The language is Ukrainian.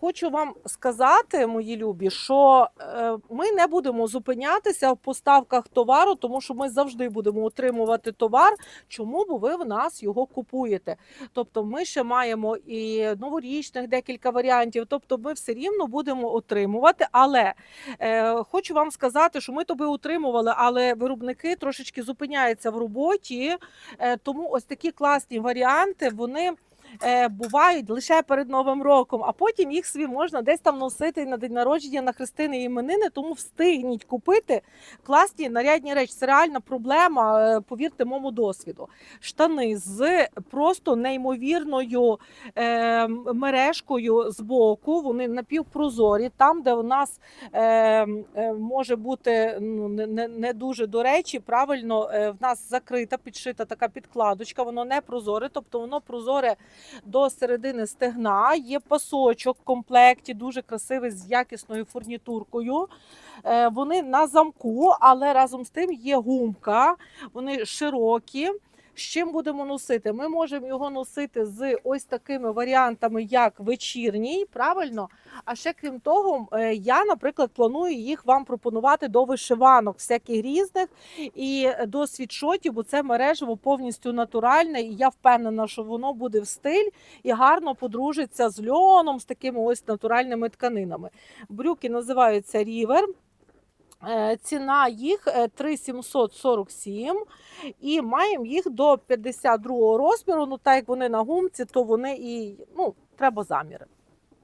Хочу вам сказати, мої любі, що е, ми не будемо зупинятися в поставках товару, тому що ми завжди будемо отримувати товар. Чому бо ви в нас його купуєте? Тобто, ми ще маємо і новорічних декілька варіантів. Тобто, ми все рівно будемо отримувати. Але е, хочу вам сказати, що ми тобі утримували, але виробники трошечки зупиняються в роботі. Е, тому ось такі класні варіанти вони. Е, Бувають лише перед новим роком, а потім їх собі можна десь там носити на день народження, на хрестини і іменини. Тому встигніть купити класні нарядні речі. Це реальна проблема. е, Повірте моєму досвіду. Штани з просто неймовірною е, мережкою з боку. Вони напівпрозорі, там, де у нас може бути ну, не, дуже до речі, правильно, в нас закрита, підшита така підкладочка, воно не прозоре, тобто воно прозоре до середини стегна. Є пасочок в комплекті, дуже красивий з якісною фурнітуркою. Е, Вони на замку, але разом з тим є гумка, вони широкі. З чим будемо носити? Ми можемо його носити з ось такими варіантами, як вечірній, правильно? А ще крім того, е, я, наприклад, планую їх вам пропонувати до вишиванок, всяких різних і до світшотів, бо це мережево повністю натуральне, і я впевнена, що воно буде в стиль і гарно подружиться з льоном, з такими ось натуральними тканинами. Брюки називаються Рівер. Е, Ціна їх е, 3747 і маємо їх до 52 розміру. Ну, так як вони на гумці, то вони і ну, треба заміри.